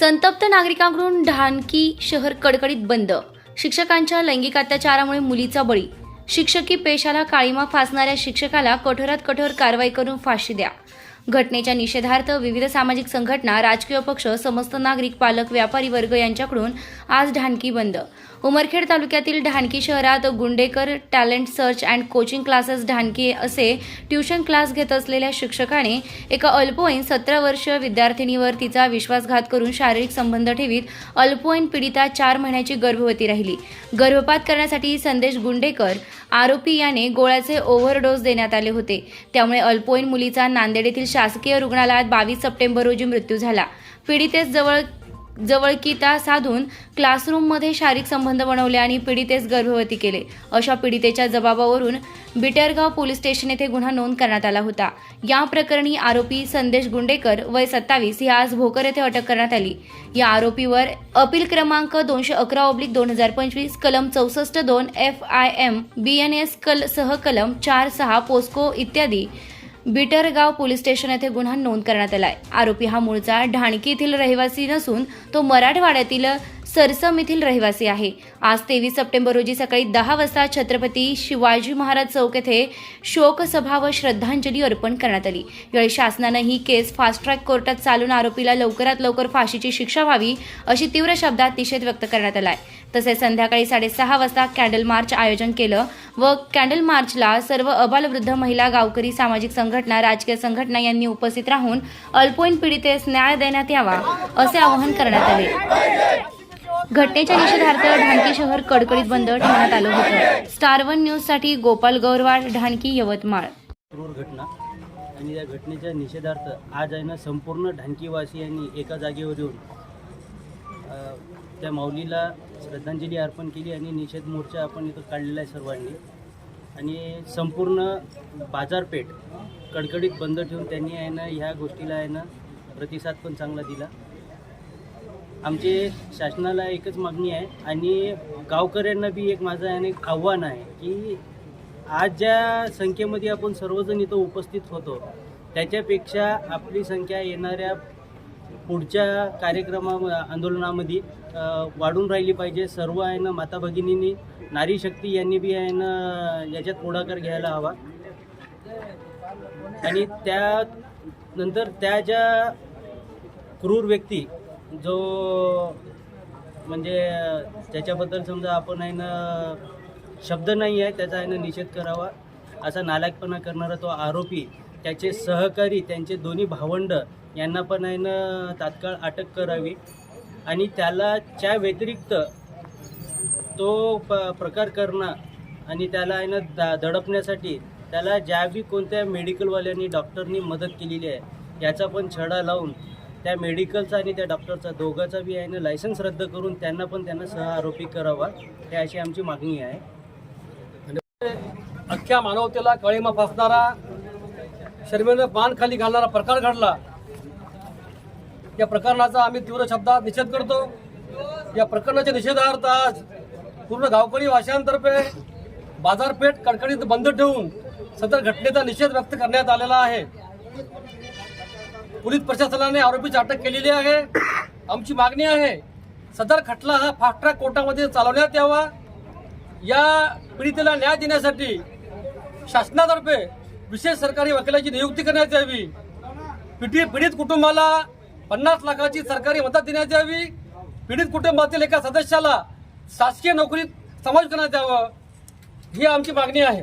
संतप्त नागरिकांकडून ढानकी शहर कडकडीत बंद. शिक्षकांच्या लैंगिक अत्याचारामुळे मुलीचा बळी. शिक्षकी पेशाला काळीमा फासणाऱ्या शिक्षकाला कठोरात कठोर कारवाई करून फाशी द्या. घटनेच्या निषेधार्थ विविध सामाजिक संघटना राजकीय पक्ष समस्त नागरिक पालक व्यापारी वर्ग यांच्याकडून आज ढानकी बंद. उमरखेड तालुक्यातील ढानकी शहरात Gundekar talent search and coaching classes Dhanki असे ट्युशन क्लास घेत असलेल्या शिक्षकाने एका अल्पवयीन सतरा वर्ष विद्यार्थिनीवर तिचा विश्वासघात करून शारीरिक संबंध ठेवीत अल्पवयीन पीडिता चार महिन्याची गर्भवती राहिली. गर्भपात करण्यासाठी संदेश गुंडेकर आरोपी याने गोळ्याचे ओव्हरडोस देण्यात आले होते. त्यामुळे अल्पवयीन मुलीचा नांदेड येथील शासकीय रुग्णालयात बावीस सप्टेंबर रोजी मृत्यू झाला. पीडितेस जवळ जवळकीता साधून क्लासरूममध्ये शारीरिक संबंध बनवले आणि पीडितेस गर्भवती केले. अशा पीडितेच्या जबाबावरून बिटरगाव पोलीस स्टेशन येथे गुन्हा नोंद करण्यात आला होता. या प्रकरणी आरोपी संदेश गुंडेकर वय सत्तावीस ही आज भोकर येथे अटक करण्यात आली. या आरोपीवर अपील क्रमांक दोनशे अकरा ऑब्लिक दोन हजार पंचवीस कलम चौसष्ट दोन F I M B N S कल सह कलम चार सहा पोस्को इत्यादी बिटरगाव पोलीस स्टेशन येथे गुन्हा नोंद करण्यात आलाय. आरोपी हा मूळचा ढाणकी येथील रहिवासी नसून तो मराठवाड्यातील सरसम येथील रहिवासी आहे. आज तेवीस सप्टेंबर रोजी सकाळी दहा वाजता छत्रपती शिवाजी महाराज चौक येथे शोकसभा व श्रद्धांजली अर्पण करण्यात आली. यावेळी शासनानं ही केस फास्ट ट्रॅक कोर्टात चालून आरोपीला लवकरात लवकर फाशीची शिक्षा व्हावी अशी तीव्र शब्दात निषेध व्यक्त करण्यात आलाय. तसेच संध्याकाळी साडेसहा वाजता कॅन्डल मार्च आयोजन केलं व कॅन्डल मार्चला सर्व अबालवृद्ध महिला गावकरी सामाजिक संघटना राजकीय संघटना यांनी उपस्थित राहून अल्पवयीन पीडितेस न्याय देण्यात यावा असे आवाहन करण्यात आले. घटनेच्या निषेधार्थ ढाणकी शहर कडकडीत बंद ठेवण्यात आलं होतं. स्टार वन न्यूजसाठी गोपाल गौरवाड ढाणकी यवतमाळ. घटना आणि या घटनेच्या निषेधार्थ आज आहे ना संपूर्ण ढाणकीवासियांनी एका जागेवर येऊन त्या माऊलीला श्रद्धांजली अर्पण केली आणि निषेध मोर्चा आपण इथं काढलेला आहे सर्वांनी. आणि संपूर्ण बाजारपेठ कडकडीत बंद ठेवून त्यांनी आहे ना ह्या गोष्टीला आहे ना प्रतिसाद पण चांगला दिला. आमचे शासनाला एकच मागणी आहे आणि गावकऱ्यांना बी एक माझं आणि एक आव्हान आहे की आज ज्या संख्येमध्ये आपण सर्वजण इथं उपस्थित होतो त्याच्यापेक्षा आपली संख्या येणाऱ्या पुढच्या कार्यक्रमा आंदोलनामध्ये वाढून राहिली पाहिजे. सर्व आहे ना माता भगिनींनी नारी शक्ती यांनी बी आहे ना याच्यात पुढाकार घ्यायला हवा. आणि त्या नंतर त्या ज्या क्रूर व्यक्ती जो म्हणजे त्याच्याबद्दल समजा आपण आहे ना शब्द नाही आहे त्याचा आहे ना निषेध करावा. असा नालायकपणा करणारा तो आरोपी त्याचे सहकारी त्यांचे दोन्ही भावंड यांना पण आहे ना तात्काळ अटक करावी. आणि त्याला च्या व्यतिरिक्त तो प प्रकार करणं आणि त्याला आहे ना दा दडपण्यासाठी त्याला ज्या बी कोणत्या मेडिकलवाल्यांनी डॉक्टरनी मदत केलेली आहे याचा पण छडा लावून त्या मेडिकलचा आणि त्या डॉक्टरचा दोघाचा बी आहे ना लायसन्स रद्द करून त्यांना पण त्यांना सह आरोपी करावा हे अशी आमची मागणी आहे. म्हणजे अख्ख्या मानवतेला कळीमा फासणारा शर्मेनं पान खाली घालणारा प्रकार घडला. या प्रकरणाचा आम्ही तीव्र शब्दात निषेध करतो. या प्रकरणाच्या निषेधार्थ आज पूर्ण गावकरी वाशांतर्फे बाजारपेठ कडकडीत बंद ठेवून सदर घटनेचा निषेध व्यक्त करण्यात आलेला आहे. पोलीस प्रशासनाने आरोपीची अटक केलेली आहे. आमची मागणी आहे सदर खटला हा फास्ट ट्रॅक कोर्टामध्ये चालवण्यात यावा. या पीडितेला न्याय देण्यासाठी शासनातर्फे विशेष सरकारी वकिलाची नियुक्ती करण्यात यावी. पीडित पीडित कुटुंबाला पन्नास लाखाची सरकारी मदत देण्यात यावी. पीडित कुटुंबातील एका सदस्याला शासकीय नोकरीत समावेश करण्यात यावं. ही आमची मागणी आहे.